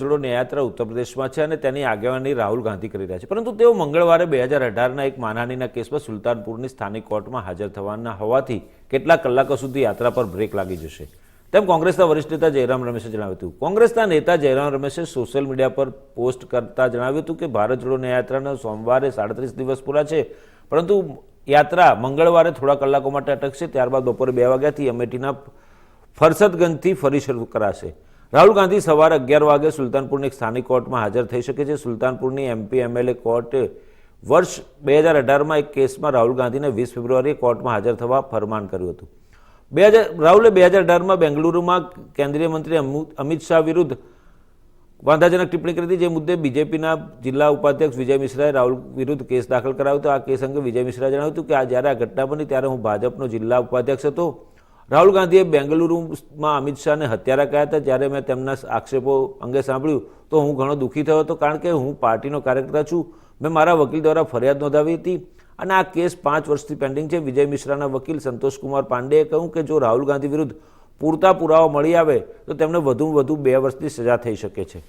જોડો ન્યાયાત્રા ઉત્તર પ્રદેશમાં છે અને તેની આગેવાની રાહુલ ગાંધી કરી રહ્યા છે. પરંતુ તેઓ મંગળવારે બે હજાર અઢારના એક માનહાનીના કેસમાં સુલતાનપુરની સ્થાનિક કોર્ટમાં હાજર થવાના હોવાથી કેટલાક કલાકો સુધી યાત્રા પર બ્રેક લાગી જશે. તેમ કોંગ્રેસના વરિષ્ઠ નેતા જયરામ રમેશે જણાવ્યું હતું. કોંગ્રેસના નેતા જયરામ રમેશે સોશિયલ મીડિયા પર પોસ્ટ કરતા જણાવ્યું હતું કે ભારત જોડો ન્યાયાત્રાના સોમવારે સાડત્રીસ દિવસ પૂરા છે, પરંતુ યાત્રા મંગળવારે થોડા કલાકો માટે અટકશે, ત્યારબાદ બપોરે બે વાગ્યાથી અમેઠીના ફરસદગંજથી ફરી શરૂ કરાશે. રાહુલ ગાંધી સવારે અગિયાર વાગે સુલતાનપુરની સ્થાનિક કોર્ટમાં હાજર થઈ શકે છે. સુલતાનપુરની એમપી, એમએલએ કોર્ટે વર્ષ બે હજાર અઢારમાં એક કેસમાં રાહુલ ગાંધીને વીસ ફેબ્રુઆરીએ કોર્ટમાં હાજર થવા ફરમાન કર્યું હતું. બે હજાર, રાહુલે બે હજાર અઢારમાં બેંગલુરુમાં કેન્દ્રીય મંત્રી અમુ- અમિત શાહ વિરુદ્ધ વાંધાજનક ટિપ્પણી કરી હતી. જે મુદ્દે બીજેપીના જિલ્લા ઉપાધ્યક્ષ વિજય મિશ્રાએ રાહુલ વિરુદ્ધ કેસ દાખલ કરાવ્યો હતો. આ કેસ અંગે વિજય મિશ્રાએ જણાવ્યું હતું કે આ જ્યારે આ ઘટના બની ત્યારે હું ભાજપનો જિલ્લા ઉપાધ્યક્ષ હતો. રાહુલ ગાંધીએ બેંગલુરુમાં અમિત શાહને હત્યારા કહ્યા હતા, જ્યારે મેં તેમના આક્ષેપો અંગે સાંભળ્યું, તો હું ઘણો દુઃખી થયો હતો, કારણ કે હું પાર્ટીનો કાર્યકર્તા છું. મેં મારા વકીલ દ્વારા ફરિયાદ નોંધાવી હતી અને આ કેસ પાંચ વર્ષથી પેન્ડિંગ છે. વિજય મિશ્રાના વકીલ સંતોષકુમાર પાંડેએ કહ્યું કે જો રાહુલ ગાંધી વિરુદ્ધ પૂરતા પુરાવા મળી આવે, તો તેમને વધુમાં વધુ બે વર્ષની સજા થઈ શકે છે.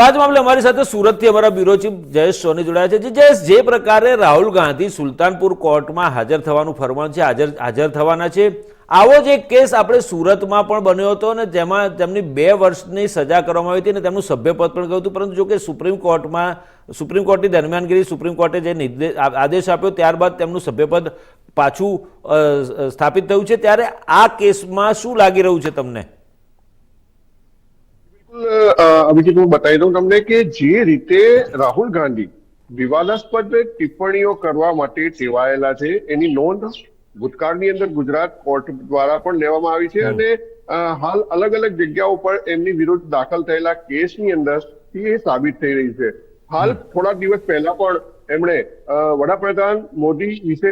તો મામલે અમારી સાથે સુરતથી અમારા બ્યુરો ચીફ જયેશ સોની જોડાયા છે, જે જયેશ, જે પ્રકારે રાહુલ ગાંધી સુલતાનપુર કોર્ટમાં હાજર થવાનું ફરમાન છે, હાજર હાજર થવાના છે. આવો જ એક કેસ આપણે સુરતમાં પણ બન્યો હતો અને જેમાં તેમની બે વર્ષની સજા કરવામાં આવી હતી અને તેમનું સભ્યપદ પણ ગયું હતું. પરંતુ જો કે સુપ્રીમ કોર્ટમાં, સુપ્રીમ કોર્ટની દરમિયાનગીરી સુપ્રીમ કોર્ટે જે નિર્દેશ આદેશ આપ્યો ત્યારબાદ તેમનું સભ્યપદ પાછું સ્થાપિત થયું છે. ત્યારે આ કેસમાં શું લાગી રહ્યું છે તમને? અભિજીત હું બતાવી દઉં તમને કે જે રીતે રાહુલ ગાંધી વિવાદાસ્પદ ટિપ્પણીઓ કરવા માટે ટેવાયેલા છે એની નોંધ ભૂતકાળની અંદર ગુજરાત કોર્ટ દ્વારા પણ લેવામાં આવી છે અને હાલ અલગ અલગ જગ્યાઓ પર એમની વિરુદ્ધ દાખલ થયેલા કેસની અંદર એ સાબિત થઈ રહી છે હાલ થોડા દિવસ પહેલા પણ એમણે વડાપ્રધાન મોદી વિશે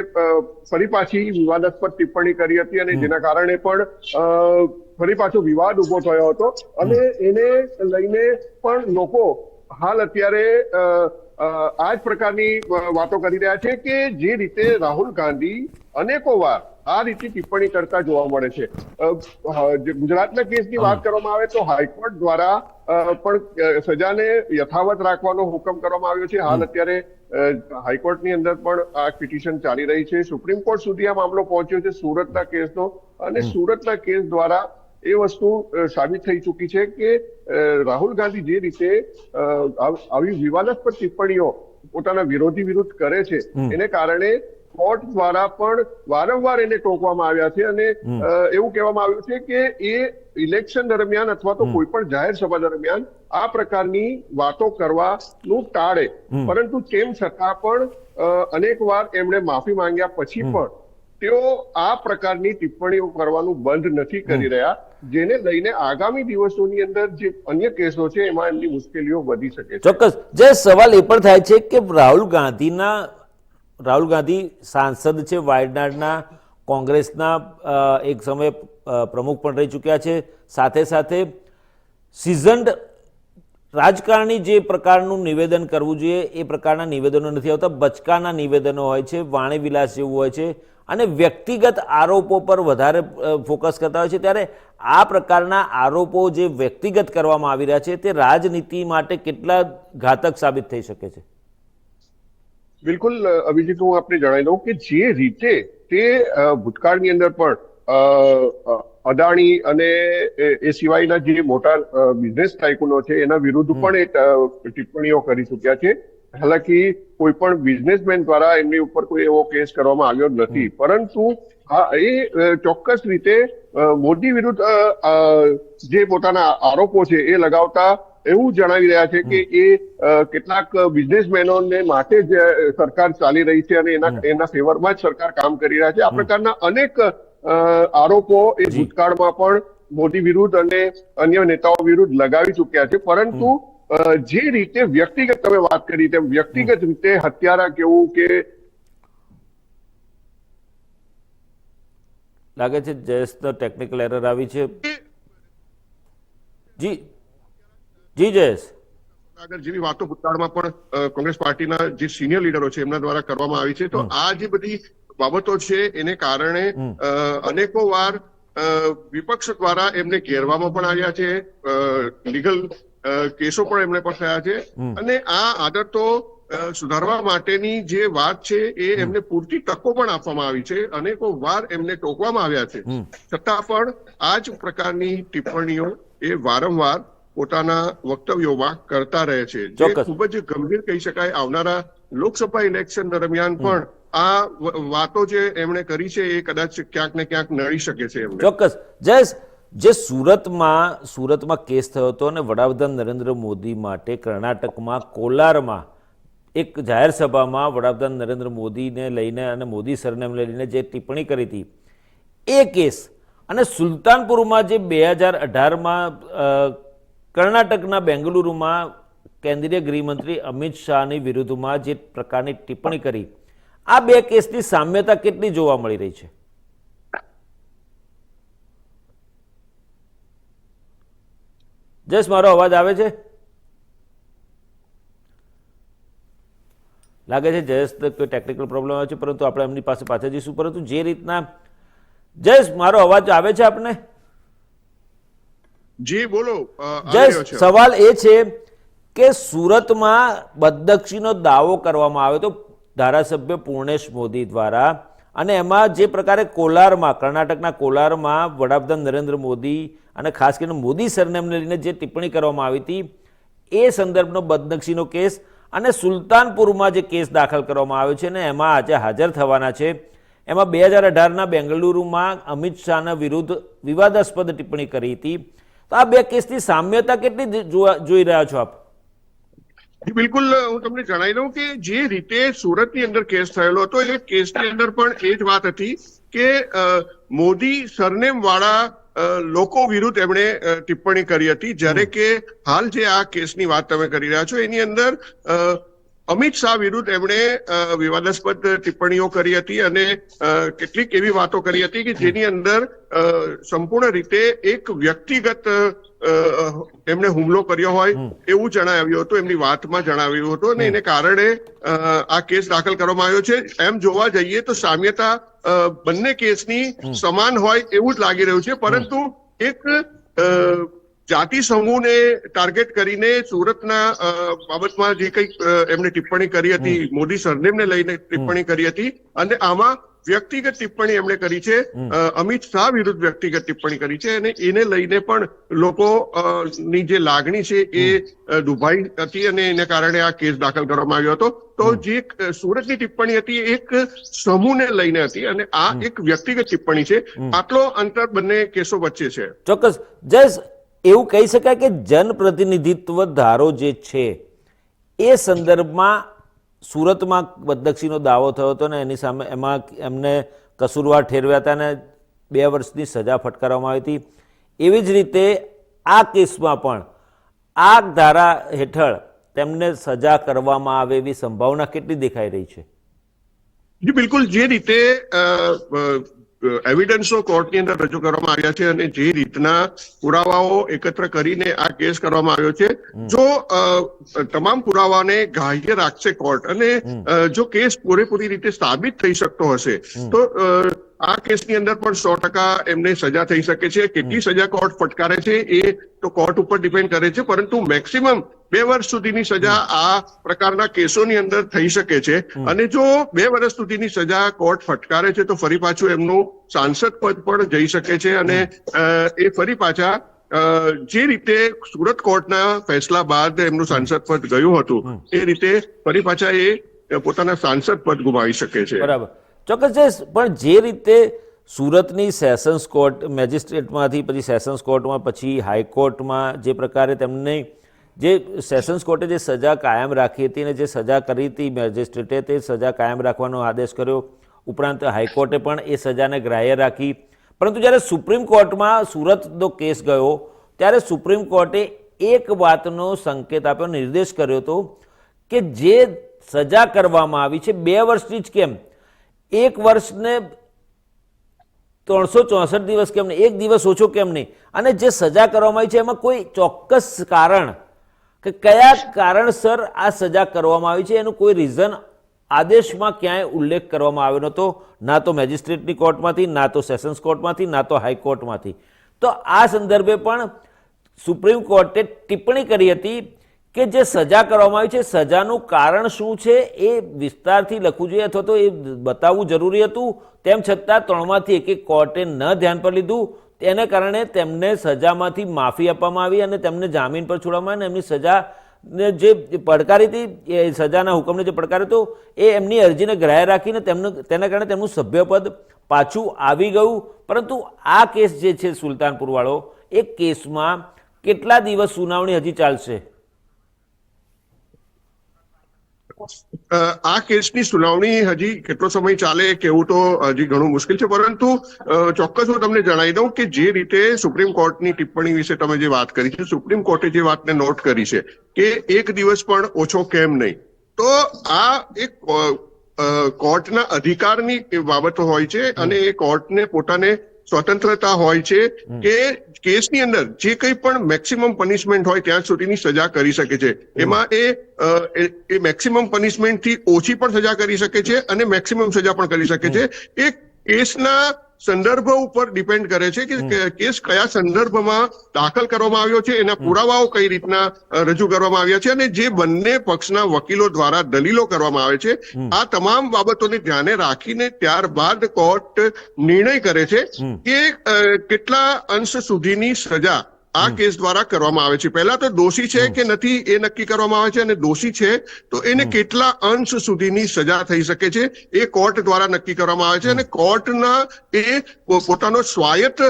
ફરી પાછી વિવાદાસ્પદ ટિપ્પણી કરી હતી અને જેના કારણે પણ અ, ફરી પાછો વિવાદ ઊભો થયો હતો. અને એને લઈને પણ લોકો હાલ અત્યારે આ જ પ્રકારની વાતો કરી રહ્યા છે કે જે રીતે રાહુલ ગાંધી અનેકો વાર આ રીતે ટિપ્પણી કરતા જોવા મળે છે. ગુજરાતના કેસની વાત કરવામાં આવે તો હાઈકોર્ટ દ્વારા પણ સજાને યથાવત રાખવાનો હુકમ કરવામાં આવ્યો છે. હાલ અત્યારે હાઈકોર્ટની અંદર પણ આ પિટિશન ચાલી રહી છે. સુપ્રીમ કોર્ટ સુધી આ મામલો પહોંચ્યો છે સુરતના કેસનો. અને સુરતના કેસ દ્વારા એ વસ્તુ સાબિત થઈ ચૂકી છે કે રાહુલ ગાંધી જે રીતે આવી વિવાદાસ્પદ ટિપ્પણીઓ પોતાના વિરોધી વિરુદ્ધ કરે છે એને કારણે કોર્ટ દ્વારા પણ વારંવાર એને ટોકવામાં આવ્યા છે અને એવું કહેવામાં આવ્યું છે કે એ ઇલેક્શન દરમિયાન અથવા તો કોઈ પણ જાહેર સભા દરમિયાન આ પ્રકારની વાતો કરવાનું ટાળે. પરંતુ તેમ છતાં પણ અનેક વાર એમણે માફી માંગ્યા પછી પણ તેઓ આ પ્રકારની ટિપ્પણીઓ કરવાનું બંધ નથી કરી રહ્યા. જેને લઈને આગામી દિવસોની અંદર જે અન્ય કેસો છે, એમાં એમની મુશ્કેલીઓ વધી શકે છે. ચોક્કસ. જે સવાલ એ પણ થાય છે કે રાહુલ ગાંધીના, રાહુલ ગાંધી સાંસદ છે વાયનાડના, કોંગ્રેસના એક સમયે પ્રમુખ પણ રહી ચૂક્યા છે. સાથે સાથે સિઝન્ડ રાજકારણી જે પ્રકારનું નિવેદન કરવું જોઈએ, એ પ્રકારના નિવેદનો નથી આવતા. બચકાના નિવેદનો હોય છે વાણી વિલાસ જેવું હોય છે. અને વ્યક્તિગત આરોપો પર વધારે ફોકસ કરતા હોય છે. ત્યારે આ પ્રકારના આરોપો જે વ્યક્તિગત કરવામાં આવી રહ્યા છે તે રાજનીતિ માટે કેટલા ઘાતક સાબિત થઈ શકે છે? બિલકુલ અભિજીત હું આપને જણાવી દઉં કે જે રીતે તે ભૂતકાળની અંદર પણ અદાણી અને એ એ સિવાયના જે મોટા બિઝનેસ ટાઈકુનો છે એના વિરુદ્ધ પણ એક ટિપ્પણીઓ કરી ચૂક્યા છે. હાલાકી કોઈ પણ બિઝનેસમેન દ્વારા એમની ઉપર કોઈ એવો કેસ કરવામાં આવ્યો નથી. પરંતુ એ ચોક્કસ રીતે મોદી વિરુદ્ધ જે પોતાના આરોપો છે એ લગાવતા એવું જણાવી રહ્યા છે કે એ કેટલાક બિઝનેસમેનોને માટે જ સરકાર ચાલી રહી છે અને એના એના ફેવરમાં જ સરકાર કામ કરી રહ્યા છે. આ પ્રકારના અનેક આરોપો એ ભૂતકાળમાં પણ મોદી વિરુદ્ધ અને અન્ય નેતાઓ વિરુદ્ધ લગાવી ચૂક્યા છે. પરંતુ જે રીતે વ્યક્તિગત તમે વાત કરી તેમ વ્યક્તિગત રીતે હત્યારા કેવું કે લાગે છે જયેશ ટેકનિકલ એરર આવી છે? જી. જી જયેશ. આગળ જેવી વાતો ભૂતકાળમાં પણ કોંગ્રેસ પાર્ટીના જે સિનિયર લીડરો છે એમના દ્વારા કરવામાં આવી છે. તો આ જે બધી બાબતો છે એને કારણે અ, અનેકો વાર વિપક્ષ દ્વારા એમને ઘેરવામાં પણ આવ્યા છે. લીગલ કેસો પણ એમને પર થયા છે. અને આ આદતો સુધારવા માટેની જે વાત છે એ એમને પૂરતી તકો પણ આપવામાં આવી છે. અનેકો વાર એમને ટોકવામાં આવ્યા છે. છતાં પણ આ જ પ્રકારની ટિપ્પણીઓ એ વારંવાર પોતાના વક્તવ્યોમાં કરતા રહે છે. જે ખૂબ જ ગંભીર કહી શકાય આવનારા લોકસભા ઇલેક્શન દરમિયાન પણ આ વાતો જે એમણે કરી છે એ કદાચ ક્યાંક ને ક્યાંક નડી શકે છે એમને. ચોક્કસ. જયેશ, જે સુરતમાં સુરતમાં કેસ થયો હતો અને વડાપ્રધાન નરેન્દ્ર મોદી માટે કર્ણાટકમાં, કોલારમાં એક જાહેર સભામાં વડાપ્રધાન નરેન્દ્ર મોદીને લઈને અને મોદી સરનેમ લઈને જે ટિપ્પણી કરી હતી, એ કેસ અને સુલતાનપુરમાં જે બે હજાર અઢારમાં કર્ણાટકના બેંગલુરુમાં કેન્દ્રીય ગૃહમંત્રી અમિત શાહની વિરુદ્ધમાં જે પ્રકારની ટિપ્પણી કરી આ બે કેસની સામ્યતા કેટલી જોવા મળી રહી છે? જસ મારો અવાજ આવે છે? લાગે છે જયેશ કોઈ ટેકનિકલ પ્રોબ્લેમ આવે છે પરંતુ આપણે એમની પાસે પાછા જઈશું. પરંતુ જે રીતના જયેશ મારો અવાજ આવે છે આપને? જી બોલો. જયેશ સવાલ એ છે કે સુરતમાં બદદક્ષીનો દાવો કરવામાં આવ્યો હતો. ધારાસભ્ય પૂર્ણેશ મોદી દ્વારા. અને એમાં જે પ્રકારે કોલારમાં, કર્ણાટકના કોલારમાં વડાપ્રધાન નરેન્દ્ર મોદી અને ખાસ કરીને મોદી સરનેમને લઈને જે ટિપ્પણી કરવામાં આવી હતી, એ સંદર્ભનો બદનક્ષીનો કેસ અને સુલતાનપુરમાં જે કેસ દાખલ કરવામાં આવ્યો છે ને એમાં આજે હાજર થવાના છે. એમાં બે હજાર અઢારના બેંગલુરુમાં અમિત શાહના વિરુદ્ધ વિવાદાસ્પદ ટિપ્પણી કરી હતી. તો આ બે કેસની સામ્યતા કેટલી જોઈ રહ્યા છો આપ? બિલકુલ હું તમને જણાવી દઉં કે જે રીતે સુરતની અંદર કેસ થયેલો હતો એ કેસની અંદર પણ એ જ વાત હતી કે મોદી સરનેમ વાળા લોકો વિરુદ્ધ એમણે ટિપ્પણી કરી હતી. જ્યારે કે હાલ જે આ કેસની વાત તમે કરી રહ્યા છો એની અંદર અમિત શાહ વિરુદ્ધ એમણે વિવાદાસ્પદ ટિપ્પણીઓ કરી હતી અને કેટલીક એવી વાતો કરી હતી કે જેની અંદર સંપૂર્ણ રીતે એક વ્યક્તિગત એમણે હુમલો કર્યો હોય એવું જણાવ્યું હતું એમની વાતમાં જણાવ્યું હતું અને એને કારણે આ કેસ દાખલ કરવામાં આવ્યો છે. એમ જોવા જઈએ તો સામ્યતા બંને કેસની સમાન હોય એવું જ લાગી રહ્યું છે. પરંતુ એક જાતિ સમૂહને ટાર્ગેટ કરીને સુરતના બાબતમાં જે કંઈક એમને ટિપ્પણી કરી હતી મોદી સરનેમને લઈને ટિપ્પણી કરી હતી અને આમાં વ્યક્તિગત ટિપ્પણી એમણે કરી છે. અમિત શાહ વિરુદ્ધ વ્યક્તિગત ટિપ્પણી કરી છે અને એને લઈને પણ લોકો ની જે લાગણી છે એ દુભાઈ હતી અને એને કારણે આ કેસ દાખલ કરવામાં આવ્યો હતો. તો જે સુરતની ટિપ્પણી હતી એક સમૂહને લઈને હતી અને આ એક વ્યક્તિગત ટિપ્પણી છે. આટલો અંતર બંને કેસો વચ્ચે છે. ચોક્કસ. જયેશ એવું કહી શકાય કે જનપ્રતિનિધિત્વ ધારો જે છે, એ સંદર્ભમાં સુરતમાં બદનક્ષીનો દાવો થયો હતો ને એની સામે એમાં એમને કસૂરવાર ઠેરવ્યા હતા ને બે વર્ષની સજા ફટકારવામાં આવી હતી. એવી જ રીતે આ કેસમાં પણ આ ધારા હેઠળ તેમને સજા કરવામાં આવે એવી સંભાવના કેટલી દેખાઈ રહી છે? બિલકુલ. જે રીતે એવિડન્સો કોર્ટની અંદર રજૂ કરવામાં આવ્યા છે અને જે રીતના પુરાવાઓ એકત્ર કરીને આ કેસ કરવામાં આવ્યો છે. જો તમામ પુરાવાને ગ્રાહ્ય રાખશે કોર્ટ અને જો કેસ પૂરેપૂરી રીતે સાબિત થઈ શકતો હશે તો આ કેસની અંદર પણ સો ટકા એમને સજા થઈ શકે છે. કેટલી સજા કોર્ટ ફટકારે છે એ તો કોર્ટ ઉપર ડિપેન્ડ કરે છે પરંતુ મેક્સિમમ બે વર્ષ સુધીની સજા આ પ્રકારના કેસોની અંદર થઈ શકે છે. અને જો બે વર્ષ સુધીની સજા કોર્ટ ફટકારે છે તો ફરી પાછું એમનું સાંસદ પદ પણ જઈ શકે છે અને એ ફરી પાછા જે રીતે સુરત કોર્ટના ફેસલા બાદ એમનું સાંસદ પદ ગયું હતું એ રીતે ફરી પાછા એ પોતાના સાંસદ પદ ગુમાવી શકે છે. બરાબર. ચોક્કસ છે પણ જે રીતે સુરતની સેશન્સ કોર્ટ મેજિસ્ટ્રેટમાંથી પછી સેશન્સ કોર્ટમાં પછી હાઈકોર્ટમાં જે પ્રકારે તેમને જે સેશન્સ કોર્ટે જે સજા કાયમ રાખી હતી અને જે સજા કરી હતી મેજિસ્ટ્રેટે, તે સજા કાયમ રાખવાનો આદેશ કર્યો. ઉપરાંત હાઈકોર્ટે પણ એ સજાને ગ્રાહ્ય રાખી. પરંતુ જ્યારે સુપ્રીમ કોર્ટમાં સુરતનો કેસ ગયો, ત્યારે સુપ્રીમ કોર્ટે એક વાતનો સંકેત આપ્યો, નિર્દેશ કર્યો હતો કે જે સજા કરવામાં આવી છે, બે વર્ષની જ કેમ? એક વર્ષને ત્રણસો ચોસઠ દિવસ કેમ નહીં? એક દિવસ ઓછો કેમ નહીં? અને જે સજા કરવામાં આવી છે, એમાં કોઈ ચોક્કસ કારણ કે કયા કારણસર આ સજા કરવામાં આવી છે એનું કોઈ રીઝન આદેશમાં ક્યાંય ઉલ્લેખ કરવામાં આવ્યો નહોતો. ના તો મેજિસ્ટ્રેટની કોર્ટમાંથી ના તો સેશન્સ કોર્ટમાંથી ના તો હાઈકોર્ટમાંથી તો આ સંદર્ભે પણ સુપ્રીમ કોર્ટે ટિપ્પણી કરી હતી કે જે સજા કરવામાં આવી છે, સજાનું કારણ શું છે એ વિસ્તારથી લખવું જોઈએ અથવા તો એ બતાવવું જરૂરી હતું. તેમ છતાં ત્રણમાંથી એક એક કોર્ટે ન ધ્યાન પર લીધું. તેને કારણે તેમને સજામાંથી માફી આપવામાં આવી અને તેમને જામીન પર છોડવામાં અને એમની સજા ને જે પડકારી હતી, એ સજાના હુકમને જે પડકાર્યો હતો, એ એમની અરજીને ગ્રાહ્ય રાખીને તેમનું, તેના કારણે તેમનું સભ્યપદ પાછું આવી ગયું. પરંતુ આ કેસ જે છે સુલતાનપુરવાળો એ કેસમાં કેટલા દિવસ સુનાવણી હજી ચાલશે? આ કેસની સુનાવણી હજી કેટલો સમય ચાલે એ કહેવું તો હજી ઘણું મુશ્કેલ છે, પરંતુ ચોક્કસ હું તમને જણાવી દઉં કે જે રીતે સુપ્રીમ કોર્ટની ટિપ્પણી વિશે તમે જે વાત કરી છે, સુપ્રીમ કોર્ટે જે વાતને નોટ કરી છે કે એક દિવસ પણ ઓછો કેમ નહીં. તો આ એક કોર્ટના અધિકારની બાબતો હોય છે અને એ કોર્ટને પોતાને સ્વતંત્રતા હોય છે કે કેસની અંદર જે કંઈ પણ મેક્સિમમ પનિશમેન્ટ હોય ત્યાં સુધીની સજા કરી શકે છે. એમાં એ એ મેક્સિમમ પનિશમેન્ટથી ઓછી પણ સજા કરી શકે છે અને મેક્સિમમ સજા પણ કરી શકે છે. એ કેસના સંદર્ભ ઉપર ડિપેન્ડ કરે છે કે કેસ કયા સંદર્ભમાં દાખલ કરવામાં આવ્યો છે એના પુરાવાઓ કઈ રીતના રજૂ કરવામાં આવ્યા છે અને જે બંને પક્ષના વકીલો દ્વારા દલીલો કરવામાં આવે છે આ તમામ બાબતોને ધ્યાને રાખીને ત્યારબાદ કોર્ટ નિર્ણય કરે છે કે કેટલા અંશ સુધીની સજા આ કેસ દ્વારા કરવામાં આવે છે. પહેલા તો દોષી છે કે નથી એ નક્કી કરવામાં આવે છે અને દોષી છે તો એને કેટલા અંશ સુધીની સજા થઈ શકે છે એ કોર્ટ દ્વારા નક્કી કરવામાં આવે છે. અને કોર્ટના એ પોતાનો સ્વાયત્ત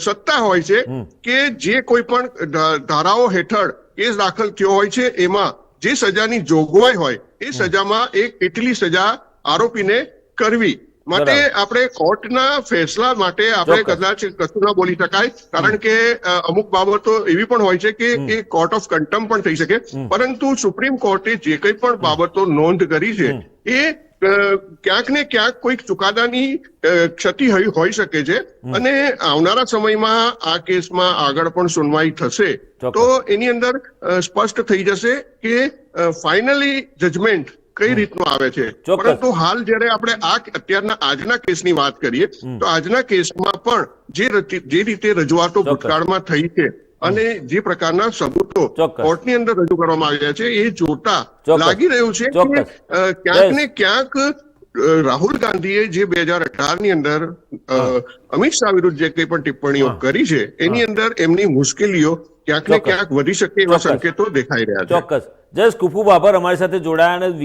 સત્તા હોય છે કે જે કોઈ પણ ધારાઓ હેઠળ કેસ દાખલ થયો હોય છે એમાં જે સજાની જોગવાઈ હોય એ સજામાં એક એટલી સજા આરોપીને કરવી. માટે આપણે કોર્ટના ફેસલા માટે આપણે કદાચ કશું ના બોલી શકાય કારણ કે અમુક બાબતો એવી પણ હોય છે કે એ કોર્ટ ઓફ કન્ટમ પણ થઈ શકે. પરંતુ સુપ્રીમ કોર્ટે જે કંઈ પણ બાબતો નોંધ કરી છે એ ક્યાંક ને ક્યાંક કોઈક ચુકાદાની ક્ષતિ હોઈ શકે છે. અને આવનારા સમયમાં આ કેસમાં આગળ પણ સુનવાઈ થશે. તો એની અંદર સ્પષ્ટ થઈ જશે કે ફાઇનલી જજમેન્ટ કઈ રીતનું આવે છે? પરંતુ હાલ જ્યારે આપણે આ અત્યારના આજના કેસની વાત કરીએ તો આજના કેસમાં પણ જે જે રીતે રજૂઆતો ભૂતકાળમાં થઈ છે અને જે પ્રકારના સબૂતો કોર્ટની અંદર રજૂ કરવામાં આવ્યા છે એ જોતા લાગી રહ્યું છે કે ક્યાંક ને ક્યાંક રાહુલ ગાંધીએ જે બે હજાર અઢારની અંદર અમિત શાહ વિરુદ્ધ જે કંઈ પણ ટિપ્પણીઓ કરી છે એની અંદર એમની મુશ્કેલીઓ ક્યાંક ને ક્યાંક વધી શકે એવા સંકેતો દેખાઈ રહ્યા છે. ચોક્કસ. જસ ખૂબ આભાર અમારી સાથે જોડાયા અને